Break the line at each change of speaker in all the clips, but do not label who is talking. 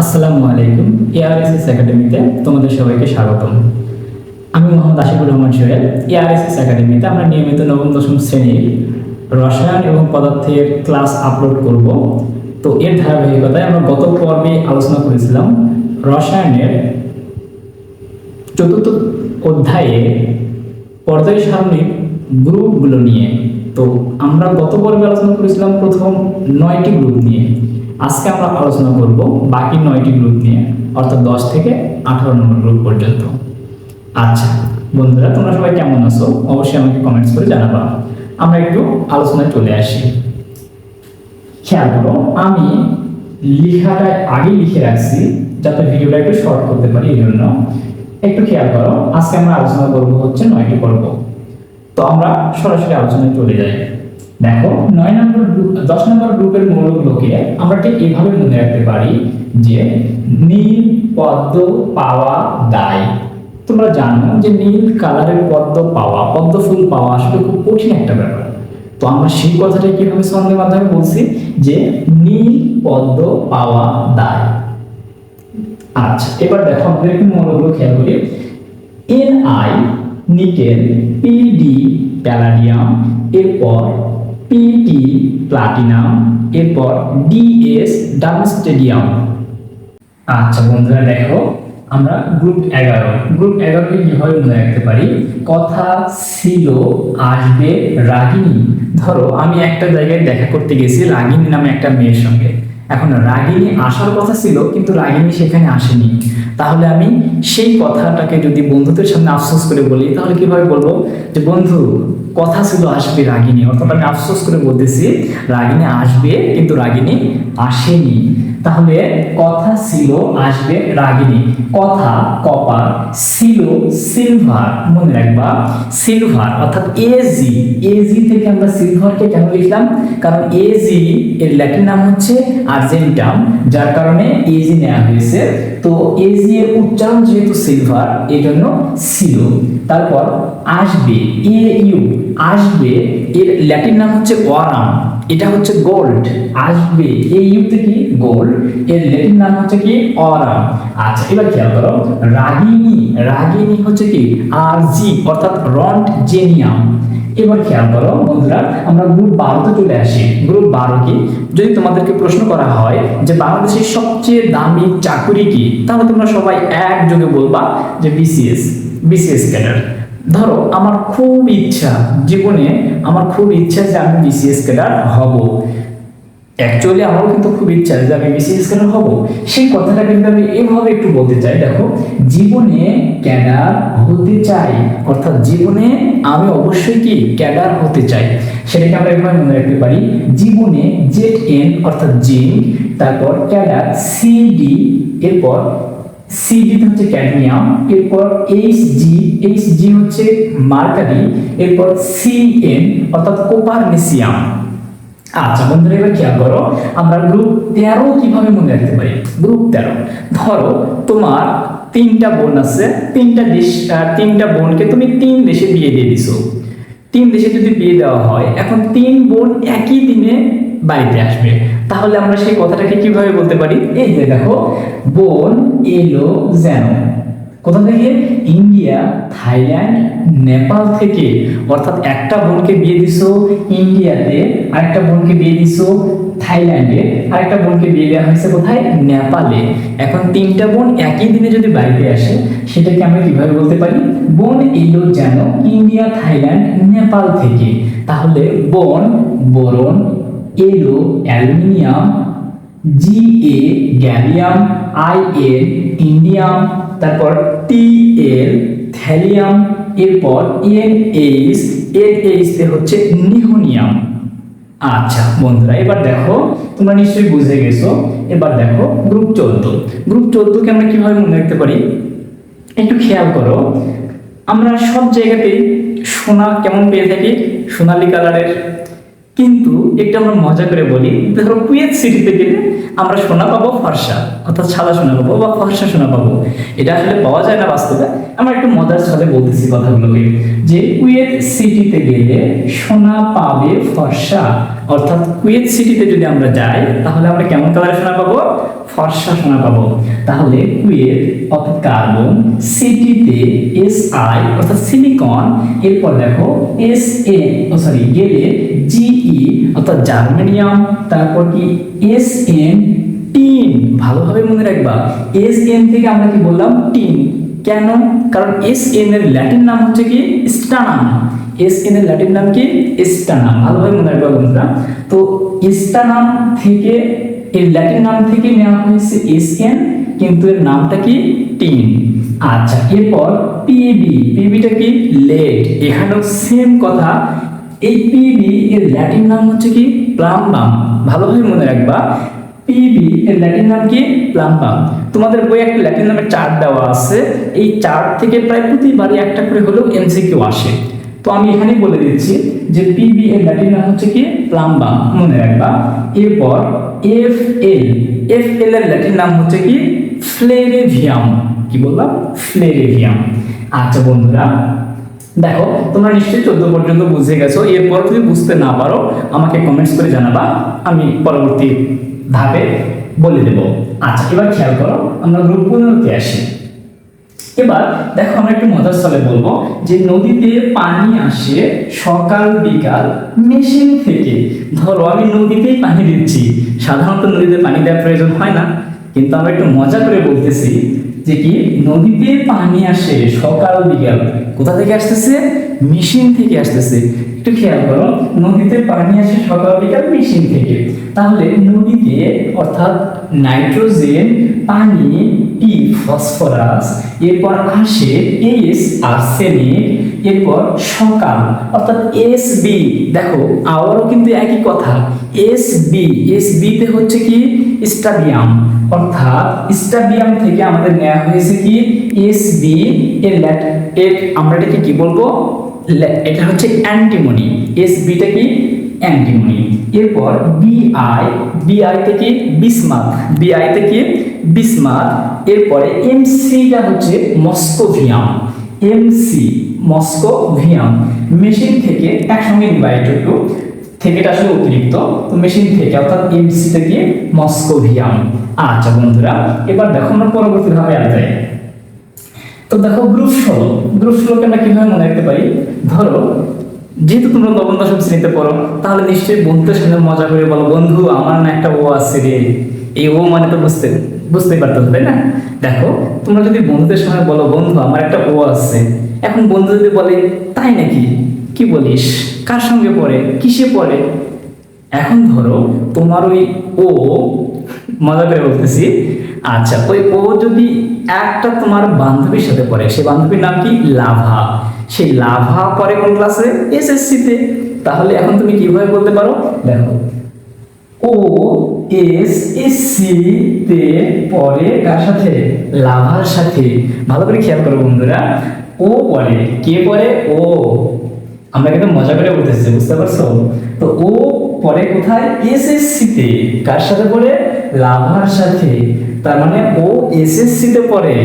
আসসালামু আলাইকুম এআরএসএস একাডেমিতে তোমাদের সবাইকে স্বাগতম। আমি মোহাম্মদ আশিকুর রহমান সোহেল এআরএসএস একাডেমিতে আমরা নিয়মিত নবম, দশম শ্রেণির রসায়ন এবং পদার্থের ক্লাস আপলোড করব। তো এর ধারাবাহিকতায় আমরা গত পর্বে আলোচনা করেছিলাম রসায়নের চতুর্থ অধ্যায়ে পর্যায় সারণীর গ্রুপগুলো নিয়ে। তো আমরা গত পর্বে আলোচনা করেছিলাম প্রথম নয়টি গ্রুপ নিয়ে। আজকে আমরা আলোচনা করব বাকি নয়টি গ্রুপ নিয়ে, অর্থাৎ দশ থেকে আঠারো নম্বর গ্রুপ পর্যন্ত। আচ্ছা বন্ধুরা, তোমরা সবাই কেমন আছো? অবশ্যই আমাকে কমেন্টস করে জানাবা। আমরা একটু আলোচনায় চলে আসি। খেয়াল করো, আমি লেখাটা আগে লিখে রাখছি, যাতে ভিডিওটা একটু শর্ট করতে পারি, এই জন্য। একটু খেয়াল করো, আজকে আমরা আলোচনা করব হচ্ছে নয়টি পর্ব। তো আমরা সরাসরি আলোচনায় চলে যাই। দেখো, নয় নম্বর দশ নম্বর গ্রুপের মৌলগুলোকে আমরা ঠিক এইভাবে মনে রাখতে পারি যে নীল পদ্ম পাওয়া দায়। তোমরা জানো যে নীল কালারের পদ্ম পাওয়া, পদ্ম ফুল পাওয়া আসলে খুব কঠিন একটা ব্যাপার। তো আমরা সেই কথাটা কীভাবে ছন্দের মাধ্যমে বলছি যে নীল পদ্ম পাওয়া দায়। আচ্ছা এবার দেখো আমাদের একটু মৌলগুলো খেয়াল করি। N I nickel, PD, palladium, এরপর পিটি প্লাটিনাম এরপর ডিএস ডানস্টেডিয়াম আচ্ছা বন্ধুরা, দেখো, আমরা গ্রুপ এগারো। গ্রুপ এগারোকে কীভাবে মনে রাখতে পারি? কথা ছিল, আসবে রাগিনী। ধরো, আমি একটা জায়গায় দেখা করতে গেছি রাগিনী নামে একটা মেয়ের সঙ্গে। এখন রাগিনী আসার কথা ছিল, কিন্তু রাগিনী সেখানে আসেনি। তাহলে আমি সেই কথাটাকে যদি বন্ধুদের সামনে আফসোস করে বলি, তাহলে কীভাবে বলব? যে বন্ধু, কথা ছিল আসবে রাগিনী। অর্থাৎ আমি আফসোস করে বলতেছি, রাগিনী আসবে, কিন্তু রাগিনী আসেনি। তাহলে কথা ছিল আসবে রাগিনী। কথা কপার ছিল সিলভার মনে রাখবা সিলভার অর্থাৎ এজি এজি থেকে আমরা সিলভারকে কেন লিখলাম? কারণ এজি এর ল্যাটিন নাম হচ্ছে আর্জেন্টাম যার কারণে এজি নেওয়া হয়েছে। তো এজি এর উচ্চারণ যেহেতু সিলভার এই জন্য ছিল। তারপর আসবে এ ইউ আসবে, এর ল্যাটিন নাম হচ্ছে ওয়ারাম। এটা হচ্ছে গোল্ড আসবে। এই ইউতে কি? গোল্ড এর ল্যাটিন নাম হচ্ছে কি? অরাম আচ্ছা এবার খেয়াল করো, রাগিনী রাগিনী হচ্ছে কি? আর জি অর্থাৎ রন্ট জেনিয়াম এবার খেয়াল করো, বন্ধুরা, আমরা গ্রুপ বারোতে চলে আসি। গ্রুপ বারো কি? যদি তোমাদেরকে প্রশ্ন করা হয় যে বাংলাদেশের সবচেয়ে দামি চাকুরি কি? তাহলে তোমরা সবাই একযোগে বলবা যে বিসিএস বিসিএস ক্যাডার ধরো, আমার খুব ইচ্ছা, জীবনে আমার খুব ইচ্ছা যে আমি বিসিএস ক্যাডার হব। অ্যাকচুয়ালি আমারও কিন্তু খুব ইচ্ছা যে আমি বিসিএস ক্যাডার হব। সেই কথাটা কিন্তু আমি এভাবে একটু বলতে চাই, দেখো, জীবনে ক্যাডার হতে চাই, অর্থাৎ জীবনে আমি অবশ্যই কি ক্যাডার হতে চাই, সেটাকে আমরা এভাবে মনে রাখতে পারি। জীবনে জেড এন অর্থাৎ জিন তারপর ক্যাডার সিডি এরপর সিডি হচ্ছে ক্যাডমিয়াম এরপর এইচ জি হচ্ছে মার্কারি এরপর সিএন অর্থাৎ কোপারনিসিয়াম আচ্ছা বন্ধুরা, এবার খেয়াল করো, আমরা গ্রুপ তেরো কীভাবে মনে রাখতে পারি? গ্রুপ তেরো। ধরো, তোমার তিনটা বোন আছে, তিনটা দেশ তিনটা বোনকে তুমি তিন দেশে বিয়ে দিয়ে দিছো। তিন দেশে যদি বিয়ে দেওয়া হয়, এখন তিন বোন একই দিনে বাড়িতে আসবে। তাহলে আমরা সেই কথাটাকে কীভাবে বলতে পারি? এই যে দেখো, বোন এলো যেন। কোথা থেকে? ইন্ডিয়া, থাইল্যান্ড, নেপাল থেকে। অর্থাৎ একটা বোনকে বিয়ে দিছো ইন্ডিয়াতে, আরেকটা বোনকে বিয়ে দিছো থাইল্যান্ডে, আরেকটা বোনকে বিয়ে দেওয়া হয়েছে কোথায়? নেপালে। এখন তিনটা বোন একই দিনে যদি বাড়িতে আসে, সেটাকে আমরা কীভাবে বলতে পারি? বোন এলো যেন ইন্ডিয়া, থাইল্যান্ড, নেপাল থেকে। তাহলে বোন বোরন এলো aluminium, G A gallium, I L indium, তারপর টি এল থ্যালিয়াম, এরপর এন এইচ এন এইচ হচ্ছে নিহোনিয়াম। আচ্ছা বন্ধুরা, এবার দেখো, তোমরা নিশ্চয়ই বুঝে গেছো, এবার দেখো গ্রুপ চোদ্দ। গ্রুপ চোদ্দকে আমরা কীভাবে মনে রাখতে পারি? একটু খেয়াল করো, আমরা সব জায়গাতেই সোনা কেমন পেয়ে থাকি? সোনালি কালারের। কিন্তু একটু আমরা মজা করে বলি, ধরো কুয়েত সিটিতে গেলে আমরা সোনা পাবো ফর্সা, অর্থাৎ সাদা সোনা পাবো বা ফর্সা সোনা পাবো। এটা আসলে পাওয়া যায় না বাস্তবে। আমরা একটু মজার সাথে বলতেছি কথাগুলোকে, যে কুয়েত সিটিতে গেলে সোনা পাবে ফর্সা, অর্থাৎ কুয়েত সিটিতে যদি আমরা যাই, তাহলে আমরা কেমন কালারের সোনা পাবো? ফর্সা সোনা পাবো। তাহলে কুয়েত অর্থাৎ কার্বন সিটিতে এস আই অর্থাৎ সিলিকন এরপর দেখো এস এ সরি গেলে জিই অর্থাৎ জার্মেনিয়াম, তারপর কি? এস এন টিন ভালোভাবে মনে রাখবা এস এন থেকে আমরা কি বললাম? টিন কেন? কারণ এস এন এর ল্যাটিন নাম হচ্ছে কি? স্টানাম এস এন এর ল্যাটিন নাম কি? স্টানাম ভালোভাবে মনে রাখবা বন্ধুরা। তো স্টানাম থেকে, এর ল্যাটিন নাম থেকে নেওয়া হয়েছে এস এন কিন্তু এর নামটা কি? টিন আচ্ছা এরপর পিবি পিবিটা কি? লেড এখানেও সেম কথা। এই পিবি এর ল্যাটিন নাম হচ্ছে কি? প্লাম্বাম। ভালোভাবে মনে রাখবা। পিবি এর ল্যাটিন নাম কি? প্লাম্বাম। তোমাদের বই একটা ল্যাটিন নামের চার্ট দেওয়া আছে। এই চার্ট থেকে প্রায় প্রতিবারই একটা করে হলেও এমসিকিউ আসে। তো আমি এখানেই বলে দিচ্ছি যে পিবি এর ল্যাটিন নাম হচ্ছে কি? প্লাম্বাম। মনে রাখবা। এরপর এফ এল এফ এল এর ল্যাটিন নাম হচ্ছে কি? ফ্লেরেভিয়াম কি বললাম? ফ্লেরেভিয়াম আচ্ছা বন্ধুরা দেখো, তোমরা নিশ্চয়ই চোদ্দ পর্যন্ত বুঝে গেছো, এরপর যদি বুঝতে না পারো, আমাকে কমেন্টস করে জানাবা, আমি পরবর্তী ধাপে বলে দেব। আচ্ছা এবার খেয়াল করো, আমরা গ্রুপ পনেরোতে আসি। এবার দেখো, আমরা একটু মজার স্থলে বলব যে নদীতে পানি আসে সকাল বিকাল মেশিন থেকে। ধরো, আমি নদীতেই পানি দিচ্ছি। সাধারণত নদীতে পানি দেওয়ার প্রয়োজন হয় না। কিন্তু আমরা একটু মজা করে বলতেছি যে কি, নদীতে পানি আসে সকাল বিকাল কোথা থেকে আসতেছে? মেশিন থেকে আসতেছে। একটু খেয়াল করো, নদীতে পানি আসে সকাল বিকাল মেশিন থেকে। তাহলে নদীতে অর্থাৎ নাইট্রোজেন, পানি টি ফসফরাস, এরপর আসে এস আর্সেনিক এরপর সকাল, অর্থাৎ এস বি দেখো, আবারও কিন্তু একই কথা। এস বি এস বিতে হচ্ছে কি? স্টাবিয়াম অর্থাৎ স্টাবিয়াম থেকে আমাদের নেওয়া হয়েছে কি? এস বি এর ল্যাট এর আমরা এটাকে কি বলব? এটা হচ্ছে অ্যান্টিমনি। এস বিটা কি? অ্যান্টিমনি। এরপর বি বিআই বিআই থেকে বিসমার্ক। বিআই থেকে বিসমার্ক। এরপরে এমসিটা হচ্ছে মস্কোভিয়াম। এমসি, মস্কোভিয়াম। মেশিন থেকে একসঙ্গে নিবা থেকেটা আসলে অতিরিক্ত। তো মেশিন থেকে, অর্থাৎ এমসি থেকে মস্কোভিয়াম আচ্ছা বন্ধুরা, এবার দেখো আমরা পরবর্তী ধাপে আসবে তো দেখো গ্রুপ ষোলো। গ্রুপ ষোলোকে আমরা কীভাবে মনে রাখতে পারি? ধরো, যেহেতু তোমরা নবম, দশম শ্রেণীতে পড়ো, তাহলে নিশ্চয়ই বন্ধুদের সঙ্গে মজা করে বলো, বন্ধু, আমার না একটা ও আছে রে। এই ও মানে তো বুঝতে, বুঝতেই পারতো তাই না? দেখো, তোমরা যদি বন্ধুদের সঙ্গে বলো, বন্ধু, আমার একটা ও আছে। এখন বন্ধু যদি বলে, তাই নাকি? কি বলিস? কার সঙ্গে পড়ে? কিসে পড়ে? এখন ধরো তোমার ওই ও, মজা করে বলতেছি। আচ্ছা ওই ও যদি একটা তোমার বান্ধবীর সাথে পড়ে, সেই বান্ধবীর নাম কি? লাভা। সেই লাভা পড়ে কোন ক্লাসে এসএসসিতে তাহলে এখন তুমি কীভাবে বলতে পারো? দেখো। ও এস সি তে পরে কার সাথে? লাভার সাথে। ভালো করে খেয়াল করো বন্ধুরা। ও পড়ে। কে পড়ে? ও। আমরা কিন্তু মজা করে বলতেছি বুঝতে পারছ? তো ও পরে কোথায়? এসএসসি তে কার সাথে পড়ে? লাভার সাথে। তার মানে ও এসএসসি তে পড়ে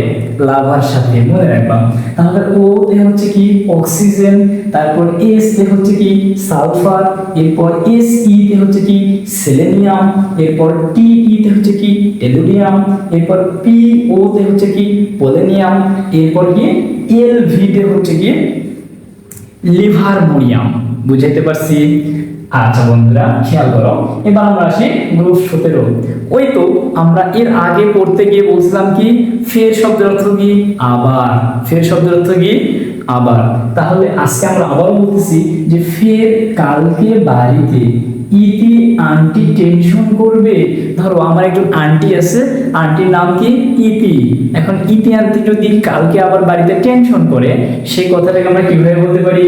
লাভার সাথে, মনে রাখবা। তাহলে ও তে হচ্ছে কি অক্সিজেন, তারপর এস তে হচ্ছে কি সালফার, এরপর এস ই তে হচ্ছে কি সেলেনিয়াম, এরপর টি ই তে হচ্ছে কি টেলুরিয়াম এরপর পি ও তে হচ্ছে কি পোলেনিয়াম, এরপর কি এল ভি তে হচ্ছে কি লিভার মোরিয়াম বুঝাইতে পারছি? আচ্ছা বন্ধুরা, খেয়াল করো। এবার আমরা আসি গ্রুপ সতেরো। ওই তো আমরা এর আগে পড়তে গিয়ে বলছিলাম কি, ফের শব্দের অর্থ কি? আবার। ফের শব্দের অর্থ কি? আবার। তাহলে আজকে আমরা আবার বলতেছি যে ফের কালকে বাড়িতে ইতি আন্টি টেনশন করবে। ধরো আমার একজন আন্টি আছে, আন্টির নাম কি? ইতি। এখন ইতি আন্টি যদি কালকে আবার বাড়িতে টেনশন করে সেই কথাটাকে আমরা কীভাবে বলতে পারি?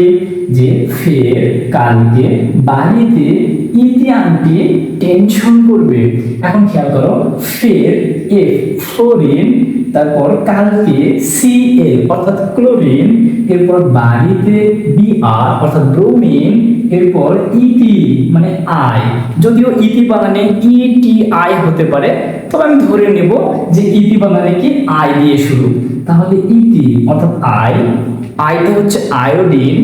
যে ফের কালকে বাড়িতে ইতি আন্টি টেনশন করবে। এখন খেয়াল করো, ফের এ ফ্লোরিন, তারপর কালকে সি এল, অর্থাৎ ক্লোরিন, এরপর বাড়িতে বি আর, অর্থাৎ ব্রোমিন, এরপর ইতি মানে আই। যদিও ইতি বানানে ই টি আই হতে পারে, তবে আমি ধরে নেব যে ইতি বানানে কি আই দিয়ে শুরু। তাহলে ইতি, অর্থাৎ আই আইতে হচ্ছে আয়োডিন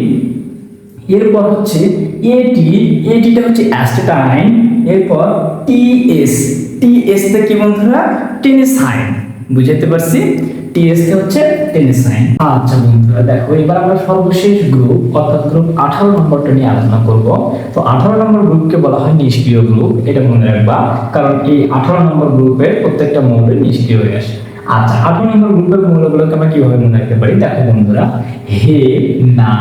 এরপর হচ্ছে এটি এটিটা হচ্ছে অ্যাস্টেটাইন এরপর টিএস টিএস তে কি বন্ধুরা? টেনিসাইন বুঝাতে পারছি? টিএস তে হচ্ছে টেনিসাইন আচ্ছা বন্ধুরা, দেখো, এবার আমরা সর্বশেষ গ্রুপ অর্থাৎ গ্রুপ আঠারো নম্বরটা নিয়ে আলোচনা করব। তো আঠারো নম্বর গ্রুপকে বলা হয় নিষ্ক্রিয় গ্রুপ এটা মনে রাখবা, কারণ এই আঠারো নম্বর গ্রুপের প্রত্যেকটা মৌলের নিষ্ক্রিয় হয়ে আসে। আচ্ছা আঠারো নম্বর গ্রুপের মৌলগুলোকে আমরা কীভাবে মনে রাখতে পারি? দেখো বন্ধুরা, হে, না,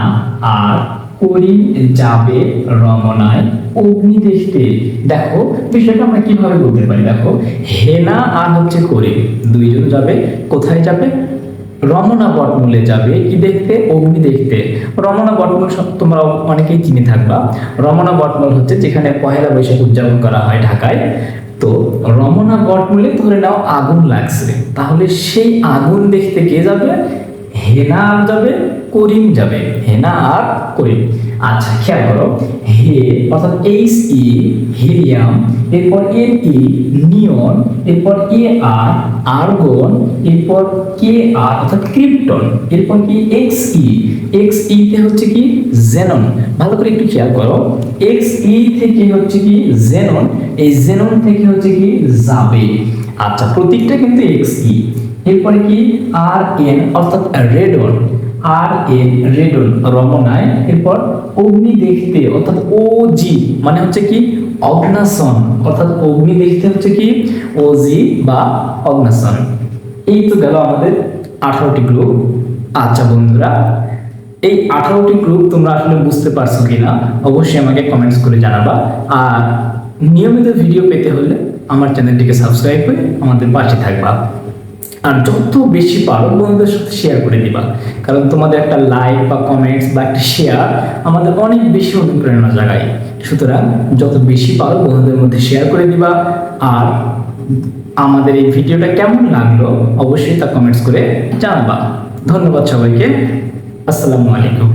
আর করি যাবে রমনায় অগ্নি দেখতে দেখো, বিষয়টা আমরা কীভাবে বলতে পারি? দেখো, হেনা আর হচ্ছে করি, দুইজন যাবে, কোথায় যাবে? রমনা বটমূলে যাবে, কি দেখতে? অগ্নি দেখতে রমনা বটমূল তোমরা অনেকেই চিনে থাকবা। রমনা বটমূল হচ্ছে যেখানে পহেলা বৈশাখ উদযাপন করা হয় ঢাকায়। তো রমনা বটমূলে ধরে নাও আগুন লাগছে। তাহলে সেই আগুন দেখতে কে যাবে? হেনা আর যাবে, করিম যাবে। হেনা আর করিম। আচ্ছা খেয়াল করো। হে, অর্থাৎ এইচ ই, হিলিয়াম, এরপর এর ই, নিয়ন, এরপর এ আর, আর্গন, এরপর কে আর, অর্থাৎ ক্রিপ্টন, এরপর কি এক্স ই। এক্স ই তে হচ্ছে কি জেনন। ভালো করে একটু খেয়াল করো। এক্স ই থেকে হচ্ছে কি জেনন, এই জেনন থেকে হচ্ছে কি যাবে। আচ্ছা প্রতীকটা কিন্তু এক্স ই। এরপরে কি? আর এন অর্থাৎ রেডন। আর এন রেডন, রমনায়। এরপর অগ্নি দেখতে অর্থাৎ ও জি মানে হচ্ছে কি? অগ্নাসন। অর্থাৎ অগ্নি দেখতে হচ্ছে কি? ও জি বা অগ্নাসন। এই তো গেল আমাদের আঠারোটি গ্রুপ আচ্ছা বন্ধুরা, এই আঠারোটি গ্রুপ তোমরা আসলে বুঝতে পারছ কিনা, অবশ্যই আমাকে কমেন্টস করে জানাবা। আর নিয়মিত ভিডিও পেতে হলে আমার চ্যানেলটিকে সাবস্ক্রাইব করে আমাদের পাশে থাকবা। আর যত বেশি পারো বন্ধুদের সাথে শেয়ার করে দিবা। কারণ তোমাদের একটা লাইক বা কমেন্টস বা একটা শেয়ার আমাদের অনেক বেশি অনুপ্রেরণা জাগায়। সুতরাং যত বেশি পারো বন্ধুদের মধ্যে শেয়ার করে দিবা আর আমাদের এই ভিডিওটা কেমন লাগল অবশ্যই তা কমেন্টস করে জানাবা। ধন্যবাদ সবাইকে। আসসালামু আলাইকুম।